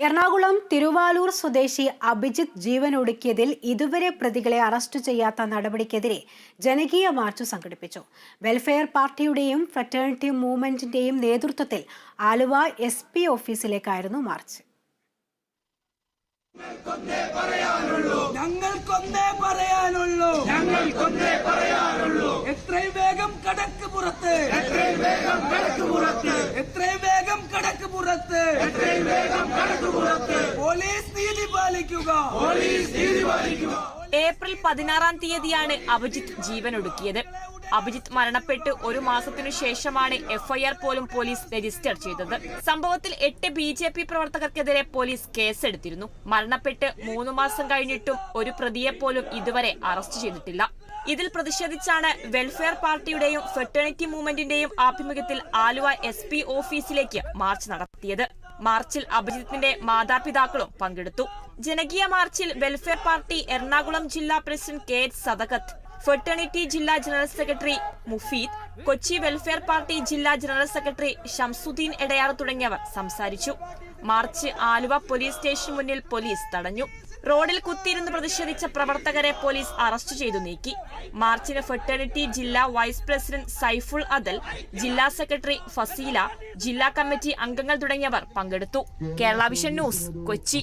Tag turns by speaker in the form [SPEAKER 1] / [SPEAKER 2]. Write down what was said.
[SPEAKER 1] എറണാകുളം തിരുവാലൂർ സ്വദേശി അഭിജിത്ത് ജീവനൊടുക്കിയതിൽ ഇതുവരെ പ്രതികളെ അറസ്റ്റ് ചെയ്യാത്ത നടപടിക്കെതിരെ ജനകീയ മാർച്ച് സംഘടിപ്പിച്ചു. വെൽഫെയർ പാർട്ടിയുടെയും ഫ്രറ്റേണിറ്റി മൂവ്മെന്റിന്റെയും നേതൃത്വത്തിൽ ആലുവ എസ് പി ഓഫീസിലേക്കായിരുന്നു മാർച്ച്.
[SPEAKER 2] പറയാനുള്ളൂ. ഞങ്ങൾക്കൊന്നേ പറയാനുള്ളൂ. എത്രയും വേഗം കടക്ക് പുറത്ത് എത്രയും വേഗം കടക്ക് പുറത്ത് എത്രയും വേഗം കടക്ക് പുറത്ത് എത്രയും വേഗം കടക്ക് പുറത്ത് പോലീസ് നീതി പാലിക്കുക. പോലീസ് നീതി പാലിക്കുക.
[SPEAKER 3] ഏപ്രിൽ പതിനാറാം തീയതിയാണ് അഭിജിത്ത് ജീവനൊടുക്കിയത് അഭിജിത്ത് മരണപ്പെട്ട് ഒരു മാസത്തിനു ശേഷമാണ് എഫ്ഐആർ പോലും പോലീസ് രജിസ്റ്റർ ചെയ്തത്. സംഭവത്തിൽ എട്ട് ബി ജെ പി പ്രവർത്തകർക്കെതിരെ പോലീസ് കേസെടുത്തിരുന്നു. മരണപ്പെട്ട് മൂന്ന് മാസം കഴിഞ്ഞിട്ടും ഒരു പ്രതിയെ പോലും ഇതുവരെ അറസ്റ്റ് ചെയ്തിട്ടില്ല. ഇതിൽ പ്രതിഷേധിച്ചാണ് വെൽഫെയർ പാർട്ടിയുടെയും ഫെറ്റേണിറ്റി മൂവ്മെന്റിന്റെയും ആഭിമുഖ്യത്തിൽ ആലുവ എസ് പി ഓഫീസിലേക്ക് മാർച്ച് നടത്തിയത്. മാർച്ചിൽ അഭിജിത്തിന്റെ മാതാപിതാക്കളും പങ്കെടുത്തു. ജനകീയ മാർച്ചിൽ വെൽഫെയർ പാർട്ടി എറണാകുളം ജില്ലാ president K H Sadakath fraternity ജില്ലാ general secretary Mufeed Kochi welfare party ജില്ലാ ജനറൽ സെക്രട്ടറി ഷംസുദ്ദീൻ എടയാർ തുടങ്ങിയവർ സംസാരിച്ചു. മാർച്ച് ആലുവ പോലീസ് സ്റ്റേഷൻ മുന്നിൽ പോലീസ് തടഞ്ഞു. റോഡിൽ കുത്തിയിരുന്ന് പ്രതിഷേധിച്ച പ്രവർത്തകരെ പോലീസ് അറസ്റ്റ് ചെയ്തു നീക്കി. മാർച്ചിന് ഫെർട്ടേണിറ്റി ജില്ലാ വൈസ് പ്രസിഡന്റ് സൈഫുൾ അദൽ ജില്ലാ സെക്രട്ടറി ഫസീല ജില്ലാ കമ്മിറ്റി അംഗങ്ങൾ തുടങ്ങിയവർ പങ്കെടുത്തു. Kerala vision news Kochi.